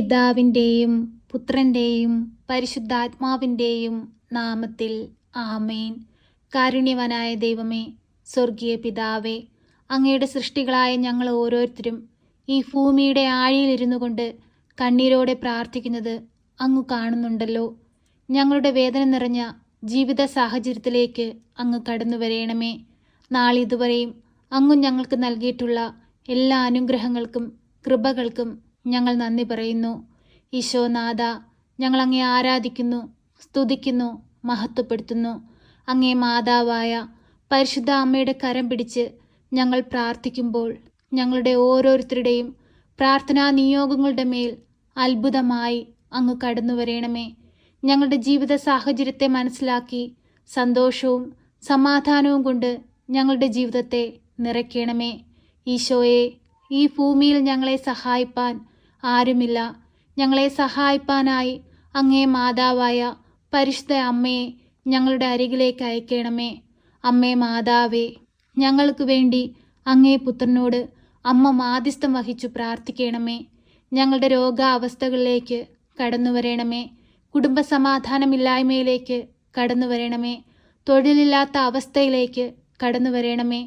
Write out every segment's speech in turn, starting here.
പിതാവിന്റെയും പുത്രന്റെയും പരിശുദ്ധാത്മാവിന്റെയും നാമത്തിൽ ആമേൻ. കാരുണ്യവനായ ദൈവമേ സ്വർഗീയ പിതാവേ അങ്ങയുടെ സൃഷ്ടികളായ ഞങ്ങൾ ഓരോരുത്തരും ഈ ഭൂമിയുടെ ആഴിയിലിരുന്നു കൊണ്ട് കണ്ണീരോടെ പ്രാർത്ഥിക്കുന്നത് അങ്ങ് കാണുന്നുണ്ടല്ലോ. ഞങ്ങളുടെ വേദന നിറഞ്ഞ ജീവിത സാഹചര്യത്തിലേക്ക് അങ്ങ് കടന്നു വരയണമേ നാളിതുവരെയും അങ്ങ് ഞങ്ങൾക്ക് നൽകിയിട്ടുള്ള എല്ലാ അനുഗ്രഹങ്ങൾക്കും കൃപകൾക്കും ഞങ്ങൾ നന്ദി പറയുന്നു. ഈശോനാഥ ഞങ്ങൾ അങ്ങേ ആരാധിക്കുന്നു സ്തുതിക്കുന്നു മഹത്വപ്പെടുത്തുന്നു. അങ്ങേ മാതാവായ പരിശുദ്ധ അമ്മയുടെ കരം പിടിച്ച് ഞങ്ങൾ പ്രാർത്ഥിക്കുമ്പോൾ ഞങ്ങളുടെ ഓരോരുത്തരുടെയും പ്രാർത്ഥനാ നിയോഗങ്ങളുടെ മേൽ അത്ഭുതമായി അങ്ങ് കടന്നു വരയണമേ ഞങ്ങളുടെ ജീവിത സാഹചര്യത്തെ മനസ്സിലാക്കി സന്തോഷവും സമാധാനവും കൊണ്ട് ഞങ്ങളുടെ ജീവിതത്തെ നിറയ്ക്കണമേ. ഈശോയെ ഈ ഭൂമിയിൽ ഞങ്ങളെ സഹായിപ്പാൻ ആരുമില്ല. ഞങ്ങളെ സഹായിപ്പാനായി അങ്ങേ മാതാവായ പരിശുദ്ധ അമ്മയെ ഞങ്ങളുടെ അരികിലേക്ക് അയക്കണമേ. അമ്മേ മാതാവേ ഞങ്ങൾക്ക് വേണ്ടി അങ്ങേ പുത്രനോട് അമ്മ മാധ്യസ്ഥം വഹിച്ചു പ്രാർത്ഥിക്കണമേ. ഞങ്ങളുടെ രോഗാവസ്ഥകളിലേക്ക് കടന്നു വരണമേ കുടുംബസമാധാനമില്ലായ്മയിലേക്ക് കടന്നു വരണമേ തൊഴിലില്ലാത്ത അവസ്ഥയിലേക്ക് കടന്നു വരണമേ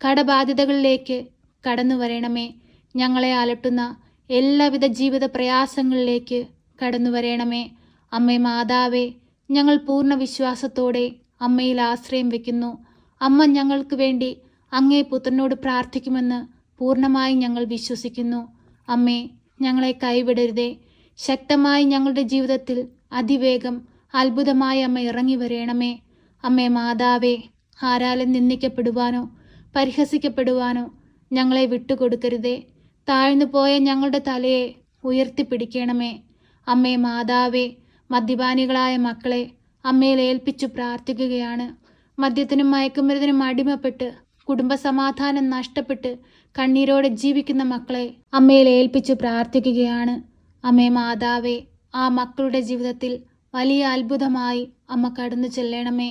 കടബാധ്യതകളിലേക്ക് കടന്നു വരണമേ. ഞങ്ങളെ അലട്ടുന്ന എല്ലാവിധ ജീവിത പ്രയാസങ്ങളിലേക്ക് കടന്നു വരണമേ. അമ്മേ മാതാവേ ഞങ്ങൾ പൂർണ വിശ്വാസത്തോടെ അമ്മയിൽ ആശ്രയം വയ്ക്കുന്നു അമ്മ ഞങ്ങൾക്ക് വേണ്ടി അങ്ങേ പുത്രനോട് പ്രാർത്ഥിക്കുമെന്ന് പൂർണമായി ഞങ്ങൾ വിശ്വസിക്കുന്നു. അമ്മേ ഞങ്ങളെ കൈവിടരുതേ. ശക്തമായി ഞങ്ങളുടെ ജീവിതത്തിൽ അതിവേഗം അത്ഭുതമായി അമ്മ ഇറങ്ങി വരയണമേ അമ്മേ മാതാവേ ആരാലും നിന്ദിക്കപ്പെടുവാനോ പരിഹസിക്കപ്പെടുവാനോ ഞങ്ങളെ വിട്ടുകൊടുക്കരുതേ. താഴ്ന്നു പോയ ഞങ്ങളുടെ തലയെ ഉയർത്തിപ്പിടിക്കണമേ. അമ്മേ മാതാവേ മദ്യപാനികളായ മക്കളെ അമ്മയിൽ ഏൽപ്പിച്ചു പ്രാർത്ഥിക്കുകയാണ്. മദ്യത്തിനും മയക്കുമരുന്നിനും അടിമപ്പെട്ട് കുടുംബസമാധാനം നഷ്ടപ്പെട്ട് കണ്ണീരോടെ ജീവിക്കുന്ന മക്കളെ അമ്മയിൽ ഏൽപ്പിച്ചു പ്രാർത്ഥിക്കുകയാണ്. അമ്മേ മാതാവേ ആ മക്കളുടെ ജീവിതത്തിൽ വലിയ അത്ഭുതമായി അമ്മ കടന്നു ചെല്ലണമേ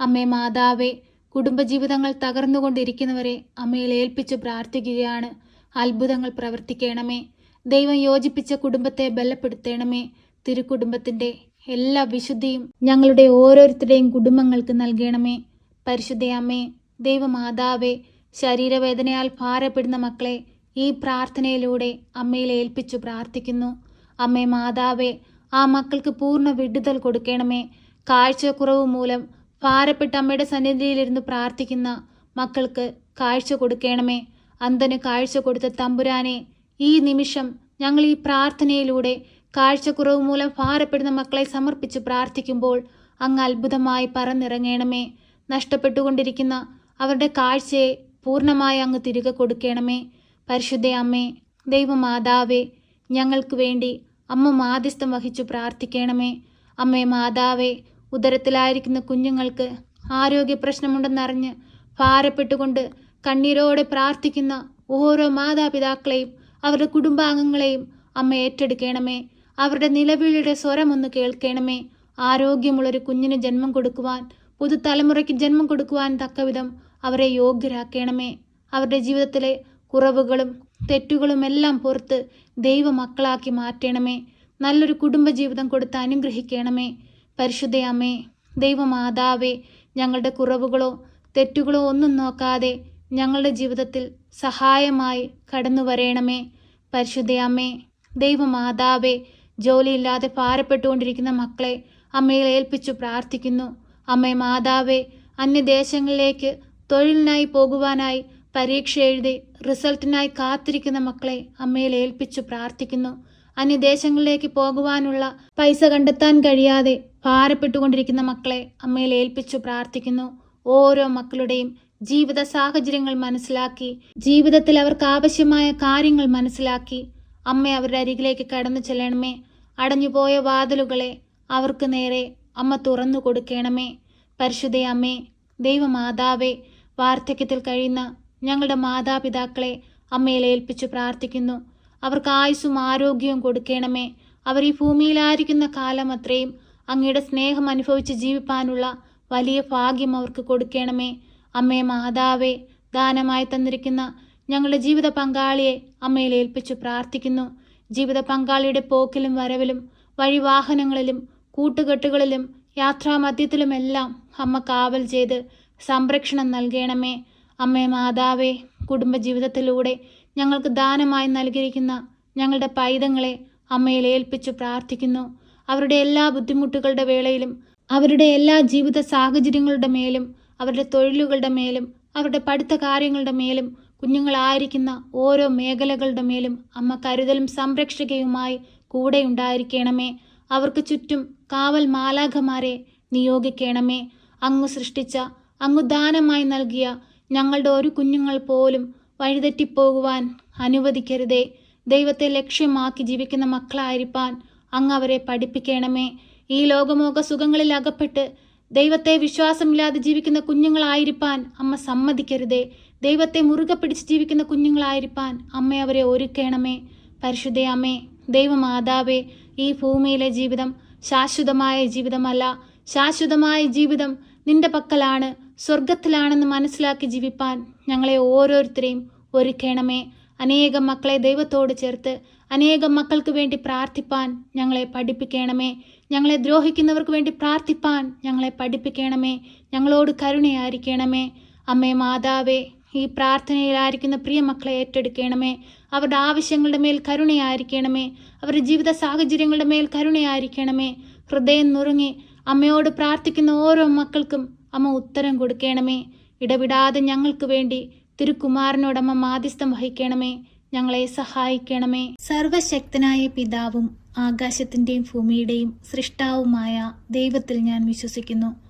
അമ്മേ മാതാവേ കുടുംബജീവിതങ്ങൾ തകർന്നുകൊണ്ടിരിക്കുന്നവരെ അമ്മയിൽ ഏൽപ്പിച്ചു പ്രാർത്ഥിക്കുകയാണ്. അത്ഭുതങ്ങൾ പ്രവർത്തിക്കണമേ. ദൈവം യോജിപ്പിച്ച കുടുംബത്തെ ബലപ്പെടുത്തണമേ. തിരുക്കുടുംബത്തിന്റെ എല്ലാ വിശുദ്ധിയും ഞങ്ങളുടെ ഓരോരുത്തരുടെയും കുടുംബങ്ങൾക്ക് നൽകണമേ. പരിശുദ്ധയമ്മേ ദൈവമാതാവേ ശരീരവേദനയാൽ ഭാരപ്പെടുന്ന മക്കളെ ഈ പ്രാർത്ഥനയിലൂടെ അമ്മയിൽ ഏൽപ്പിച്ചു പ്രാർത്ഥിക്കുന്നു. അമ്മേ മാതാവേ ആ മക്കൾക്ക് പൂർണ വിടുതൽ കൊടുക്കണമേ. കാഴ്ചക്കുറവ് മൂലം ഭാരപ്പെട്ട അമ്മയുടെ സന്നിധിയിലിരുന്ന് പ്രാർത്ഥിക്കുന്ന മക്കൾക്ക് കാഴ്ച കൊടുക്കണമേ. അന്തന് കാഴ്ച കൊടുത്ത തമ്പുരാനെ ഈ നിമിഷം ഞങ്ങൾ ഈ പ്രാർത്ഥനയിലൂടെ കാഴ്ചക്കുറവ് മൂലം ഭാരപ്പെടുന്ന മക്കളെ സമർപ്പിച്ച് പ്രാർത്ഥിക്കുമ്പോൾ അങ്ങ് അത്ഭുതമായി പറന്നിറങ്ങണമേ. നഷ്ടപ്പെട്ടുകൊണ്ടിരിക്കുന്ന അവരുടെ കാഴ്ചയെ പൂർണമായി അങ്ങ് തിരികെ കൊടുക്കണമേ. പരിശുദ്ധ അമ്മേ ദൈവമാതാവേ ഞങ്ങൾക്ക് വേണ്ടി അമ്മ മാധ്യസ്ഥം വഹിച്ചു പ്രാർത്ഥിക്കണമേ. അമ്മേ മാതാവേ ഉദരത്തിലായിരിക്കുന്ന കുഞ്ഞുങ്ങൾക്ക് ആരോഗ്യ പ്രശ്നമുണ്ടെന്നറിഞ്ഞ് ഭാരപ്പെട്ടുകൊണ്ട് കണ്ണീരോടെ പ്രാർത്ഥിക്കുന്ന ഓരോ മാതാപിതാക്കളെയും അവരുടെ കുടുംബാംഗങ്ങളെയും അമ്മ ഏറ്റെടുക്കണമേ. അവരുടെ നിലവിളിയുടെ സ്വരമൊന്ന് കേൾക്കണമേ. ആരോഗ്യമുള്ളൊരു കുഞ്ഞിന് ജന്മം കൊടുക്കുവാൻ പുതുതലമുറയ്ക്ക് ജന്മം കൊടുക്കുവാൻ തക്കവിധം അവരെ യോഗ്യരാക്കണമേ. അവരുടെ ജീവിതത്തിലെ കുറവുകളും തെറ്റുകളും എല്ലാം പുറത്ത് ദൈവമക്കളാക്കി മാറ്റണമേ. നല്ലൊരു കുടുംബജീവിതം കൊടുത്ത് അനുഗ്രഹിക്കണമേ. പരിശുദ്ധ അമ്മേ ദൈവമാതാവേ ഞങ്ങളുടെ കുറവുകളോ തെറ്റുകളോ ഒന്നും നോക്കാതെ ഞങ്ങളുടെ ജീവിതത്തിൽ സഹായമായി കടന്നു വരയണമേ പരിശുദ്ധയമ്മേ ദൈവമാതാവേ ജോലിയില്ലാതെ ഭാരപ്പെട്ടുകൊണ്ടിരിക്കുന്ന മക്കളെ അമ്മയിൽ ഏൽപ്പിച്ചു പ്രാർത്ഥിക്കുന്നു. അമ്മേ മാതാവേ അന്യദേശങ്ങളിലേക്ക് തൊഴിലിനായി പോകുവാനായി പരീക്ഷ എഴുതി റിസൾട്ടിനായി കാത്തിരിക്കുന്ന മക്കളെ അമ്മയിൽ ഏൽപ്പിച്ചു പ്രാർത്ഥിക്കുന്നു. അന്യദേശങ്ങളിലേക്ക് പോകുവാനുള്ള പൈസ കണ്ടെത്താൻ കഴിയാതെ ഭാരപ്പെട്ടുകൊണ്ടിരിക്കുന്ന മക്കളെ അമ്മയിൽ ഏൽപ്പിച്ചു പ്രാർത്ഥിക്കുന്നു. ഓരോ മക്കളുടെയും ജീവിത സാഹചര്യങ്ങൾ മനസ്സിലാക്കി ജീവിതത്തിൽ അവർക്ക് ആവശ്യമായ കാര്യങ്ങൾ മനസ്സിലാക്കി അമ്മ അവരുടെ അരികിലേക്ക് കടന്നു ചെല്ലണമേ. അടഞ്ഞുപോയ വാതിലുകളെ അവർക്ക് നേരെ അമ്മ തുറന്നു കൊടുക്കണമേ. പരിശുദ്ധ അമ്മേ ദൈവമാതാവേ വാർദ്ധക്യത്തിൽ കഴിയുന്ന ഞങ്ങളുടെ മാതാപിതാക്കളെ അമ്മയിൽ ഏൽപ്പിച്ചു പ്രാർത്ഥിക്കുന്നു. അവർക്ക് ആയുസ്സും ആരോഗ്യവും കൊടുക്കണമേ. അവർ ഈ ഭൂമിയിലായിരിക്കുന്ന കാലം അത്രയും അങ്ങയുടെ സ്നേഹം അനുഭവിച്ച് ജീവിപ്പാനുള്ള വലിയ ഭാഗ്യം അവർക്ക് കൊടുക്കണമേ. അമ്മേ മാതാവേ ദാനമായി തന്നിരിക്കുന്ന ഞങ്ങളുടെ ജീവിത പങ്കാളിയെ അമ്മയിൽ ഏൽപ്പിച്ചു പ്രാർത്ഥിക്കുന്നു. ജീവിത പങ്കാളിയുടെ പോക്കിലും വരവിലും വഴിവാഹനങ്ങളിലും കൂട്ടുകെട്ടുകളിലും യാത്രാമധ്യത്തിലുമെല്ലാം അമ്മ കാവൽ ചെയ്ത് സംരക്ഷണം നൽകണമേ. അമ്മേ മാതാവേ കുടുംബജീവിതത്തിലൂടെ ഞങ്ങൾക്ക് ദാനമായി നൽകിയിരിക്കുന്ന ഞങ്ങളുടെ പൈതങ്ങളെ അമ്മയിൽ ഏൽപ്പിച്ചു പ്രാർത്ഥിക്കുന്നു. അവരുടെ എല്ലാ ബുദ്ധിമുട്ടുകളുടെ വേളയിലും അവരുടെ എല്ലാ ജീവിത സാഹചര്യങ്ങളുടെ മേലും അവരുടെ തൊഴിലുകളുടെ മേലും അവരുടെ പഠിത്ത കാര്യങ്ങളുടെ മേലും കുഞ്ഞുങ്ങളായിരിക്കുന്ന ഓരോ മേഖലകളുടെ മേലും അമ്മ കരുതലും സംരക്ഷകയുമായി കൂടെ ഉണ്ടായിരിക്കണമേ അവർക്ക് ചുറ്റും കാവൽ മാലാഖമാരെ നിയോഗിക്കണമേ. അങ്ങ് സൃഷ്ടിച്ച അങ്ങ് ദാനമായി നൽകിയ ഞങ്ങളുടെ ഒരു കുഞ്ഞുങ്ങൾ പോലും വഴിതെറ്റിപ്പോകുവാൻ അനുവദിക്കരുതേ. ദൈവത്തെ ലക്ഷ്യമാക്കി ജീവിക്കുന്ന മക്കളായിരിക്കാൻ അങ്ങ് അവരെ പഠിപ്പിക്കണമേ. ഈ ലോകമോക സുഖങ്ങളിൽ അകപ്പെട്ട് ദൈവത്തെ വിശ്വാസമില്ലാതെ ജീവിക്കുന്ന കുഞ്ഞുങ്ങളായിരിക്കാൻ അമ്മ സമ്മതിക്കരുതേ. ദൈവത്തെ മുറുകെ പിടിച്ച് ജീവിക്കുന്ന കുഞ്ഞുങ്ങളായിരിക്കാൻ അമ്മ അവരെ ഒരുക്കണമേ. പരിശുദ്ധയമ്മേ ദൈവമാതാവേ ഈ ഭൂമിയിലെ ജീവിതം ശാശ്വതമായ ജീവിതമല്ല. ശാശ്വതമായ ജീവിതം നിന്റെ പക്കലാണ്. സ്വർഗത്തിലാണെന്ന് മനസ്സിലാക്കി ജീവിപ്പാൻ ഞങ്ങളെ ഓരോരുത്തരെയും ഒരുക്കണമേ. അനേകം മക്കളെ ദൈവത്തോട് ചേർത്ത് അനേകം മക്കൾക്ക് വേണ്ടി പ്രാർത്ഥിപ്പാൻ ഞങ്ങളെ പഠിപ്പിക്കണമേ. ഞങ്ങളെ ദ്രോഹിക്കുന്നവർക്ക് വേണ്ടി പ്രാർത്ഥിപ്പാൻ ഞങ്ങളെ പഠിപ്പിക്കണമേ. ഞങ്ങളോട് കരുണയായിരിക്കണമേ. അമ്മേ മാതാവേ ഈ പ്രാർത്ഥനയിലായിരിക്കുന്ന പ്രിയ മക്കളെ ഏറ്റെടുക്കണമേ. അവരുടെ ആവശ്യങ്ങളുടെ മേൽ കരുണയായിരിക്കണമേ. അവരുടെ ജീവിത സാഹചര്യങ്ങളുടെ മേൽ കരുണയായിരിക്കണമേ. ഹൃദയം നുറുങ്ങി അമ്മയോട് പ്രാർത്ഥിക്കുന്ന ഓരോ മക്കൾക്കും അമ്മ ഉത്തരം കൊടുക്കണമേ. ഇടവിടാതെ ഞങ്ങൾക്ക് വേണ്ടി തിരുക്കുമാരനോടമ്മ മാധ്യസ്ഥം വഹിക്കണമേ. ഞങ്ങളെ സഹായിക്കണമേ. സർവശക്തനായ പിതാവും ആകാശത്തിന്റെയും ഭൂമിയുടെയും സൃഷ്ടാവുമായ ദൈവത്തിൽ ഞാൻ വിശ്വസിക്കുന്നു.